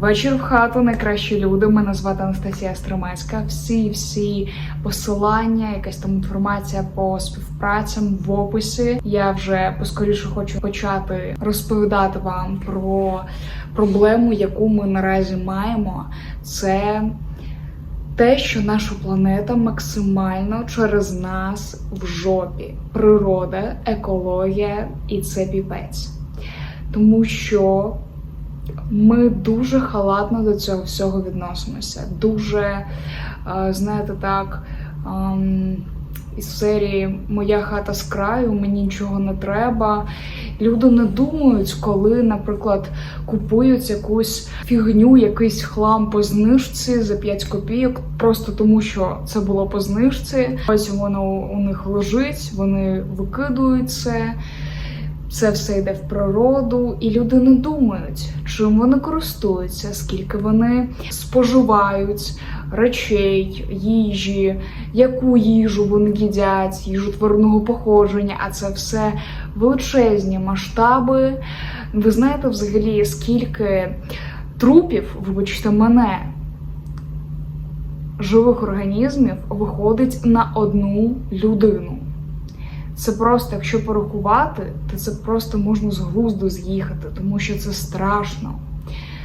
Вечір в хату, найкращі люди. Мене звати Анастасія Стремецька. Всі всі посилання, якась там інформація по співпрацям в описі. Я вже поскоріше хочу почати розповідати вам про проблему, яку ми наразі маємо. Це те, що наша планета максимально через нас в жопі. Природа, екологія і це піпець. Тому що ми дуже халатно до цього всього відносимося. Дуже, е, знаєте, так. ем, Із серії Моя хата з краю, мені нічого не треба. Люди не думають, коли, наприклад, купують якусь фігню, якийсь хлам по знижці за 5 копійок, просто тому що це було по знижці. Потім воно у них лежить, вони викидують це. Це все йде в природу, і люди не думають, чим вони користуються, скільки вони споживають речей, їжі, яку їжу вони їдять, їжу тваринного походження, а це все величезні масштаби. Ви знаєте взагалі, скільки трупів, вибачте мене, живих організмів виходить на одну людину. Це просто, якщо порахувати, то це просто можна з глузду з'їхати, тому що це страшно.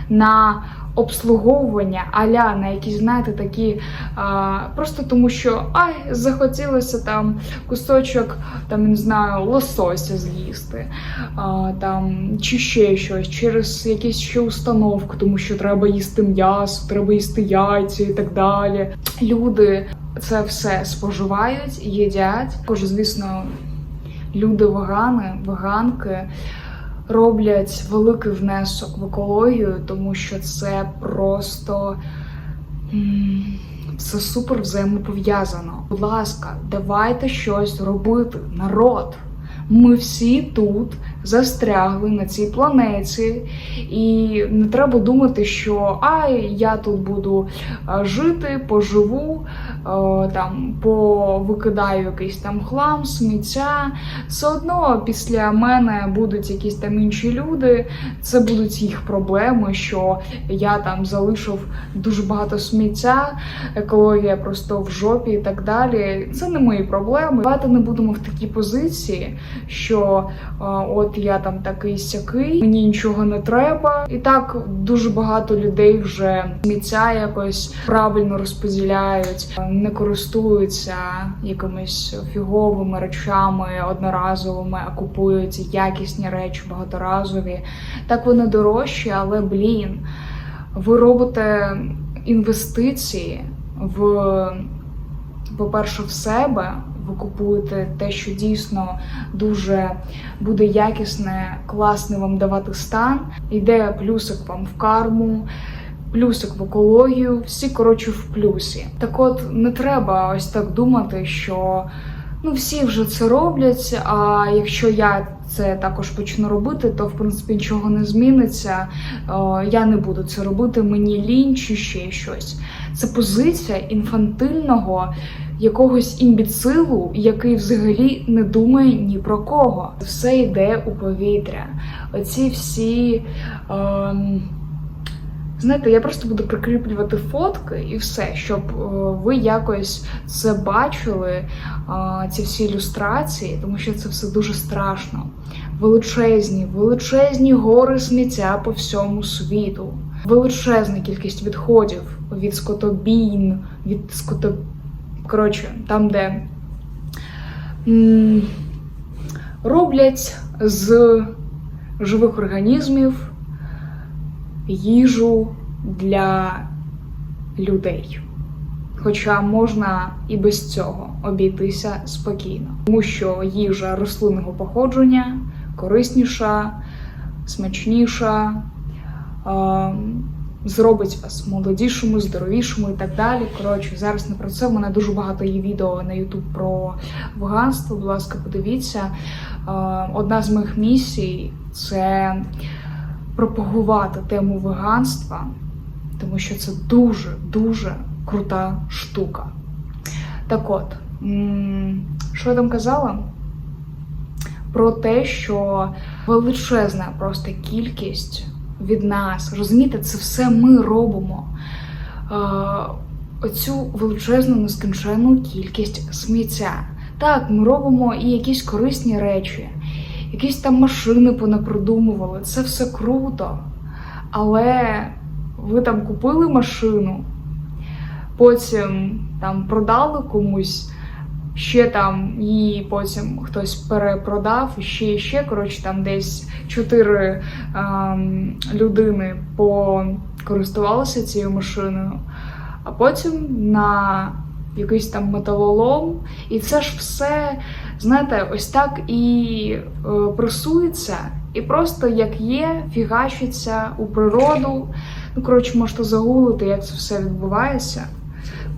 На обслуговування аля на якісь, знаєте, такі а, просто тому, що ай, захотілося там кусочок, там не знаю, лосося з'їсти, а, там чи ще щось, через якісь ще установки, тому що треба їсти м'ясо, треба їсти яйця і так далі. Люди це все споживають, їдять. Також, звісно, люди вегани, веганки роблять великий внесок в екологію, тому що це просто це супер взаємопов'язано. Будь ласка, давайте щось робити, народ. Ми всі тут застрягли на цій планеті, і не треба думати, що ай, я тут буду е, жити, поживу, е, там повикидаю якийсь там хлам, сміття. Все одно після мене будуть якісь там інші люди. Це будуть їх проблеми, що я там залишив дуже багато сміття, екологія просто в жопі і так далі. Це не мої проблеми. Давайте не будемо в такій позиції, що е, от я там такий сякий, мені нічого не треба. І так дуже багато людей вже сміття якось правильно розподіляють, не користуються якимись фіговими речами одноразовими, а купують якісні речі багаторазові. Так вони дорожчі, але блін, ви робите інвестиції в, по-перше, в себе. Ви купуєте те, що дійсно дуже буде якісне, класне вам давати стан. Йде плюсик вам в карму, плюсик в екологію, всі коротше в плюсі. Так от не треба ось так думати, що ну всі вже це роблять. А якщо я це також почну робити, то в принципі нічого не зміниться. Я не буду це робити, мені лінь чи ще щось. Це позиція інфантильного якогось імбіцилу, який взагалі не думає ні про кого. Все йде у повітря. Оці всі. Ем... Знаєте, я просто буду прикріплювати фотки і все, щоб е, ви якось це бачили, е, ці всі ілюстрації, тому що це все дуже страшно. Величезні, величезні гори сміття по всьому світу, величезна кількість відходів від скотобійн, від ското... Коротше, там, де роблять з живих організмів їжу для людей. Хоча можна і без цього обійтися спокійно, тому що їжа рослинного походження корисніша, смачніша, е, зробить вас молодішими, здоровішими і так далі. Коротше, зараз не про це. У мене дуже багато є відео на YouTube про веганство. Будь ласка, подивіться. Е, одна з моїх місій це пропагувати тему веганства, тому що це дуже-дуже крута штука. Так от, що я там казала? Про те, що величезна просто кількість від нас. Розумієте, це все ми робимо. Е, оцю величезну нескінченну кількість сміття. Так, ми робимо і якісь корисні речі, якісь там машини понапридумували. Це все круто. Але ви там купили машину, потім там продали комусь, ще там її потім хтось перепродав, і ще і ще. Коротше, там десь чотири ем, людини покористувалися цією машиною, а потім на якийсь там металолом, і це ж все, знаєте, ось так і е, пресується, і просто як є, фігачиться у природу. Ну, коротше, можете загуглити, як це все відбувається.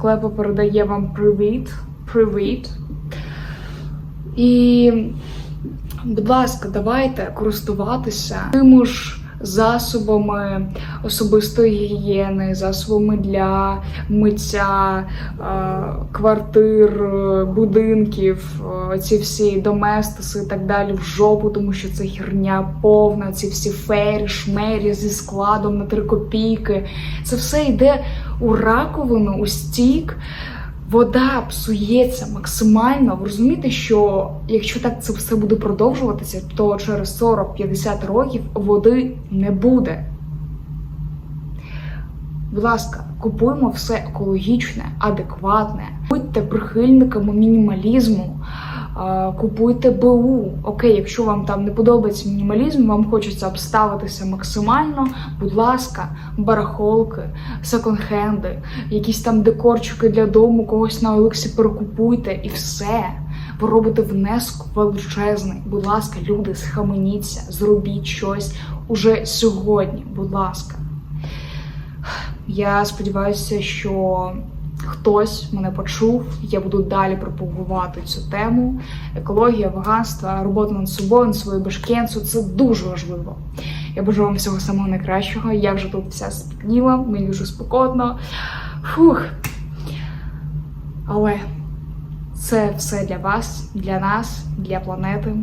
Клепа передає вам привіт. Привіт. І, будь ласка, давайте користуватися тими ж засобами особистої гігієни, засобами для миття е, квартир, будинків, е, ці всі доместоси і так далі в жопу, тому що це херня повна, ці всі фері, шмері зі складом на три копійки. Це все йде у раковину, у стік. Вода псується максимально. Ви розумієте, що якщо так це все буде продовжуватися, то через 40-50 років води не буде. Будь ласка, купуємо все екологічне, адекватне, будьте прихильниками мінімалізму, купуйте БУ. Окей, якщо вам там не подобається мінімалізм, вам хочеться обставитися максимально. Будь ласка, барахолки, секонд-хенди, якісь там декорчики для дому, когось на Олексі перекупуйте і все. Ви робите внесок величезний. Будь ласка, люди, схаменіться, зробіть щось уже сьогодні. Будь ласка. Я сподіваюся, що хтось мене почув. Я буду далі пропагувати цю тему. Екологія, веганство, робота над собою, над своєю башкенцю це дуже важливо. Я бажаю вам всього самого найкращого. Я вже тут вся спітніла, мені дуже спокійно. Фух. Але це все для вас, для нас, для планети.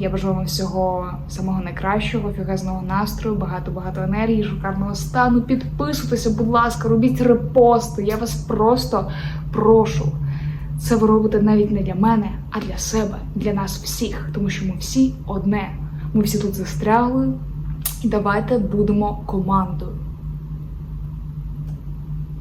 Я бажаю вам всього самого найкращого, фігезного настрою, багато-багато енергії, шикарного стану. Підписуйтеся, будь ласка, робіть репости. Я вас просто прошу. Це ви робите навіть не для мене, а для себе, для нас всіх, тому що ми всі одне. Ми всі тут застрягли, і давайте будемо командою.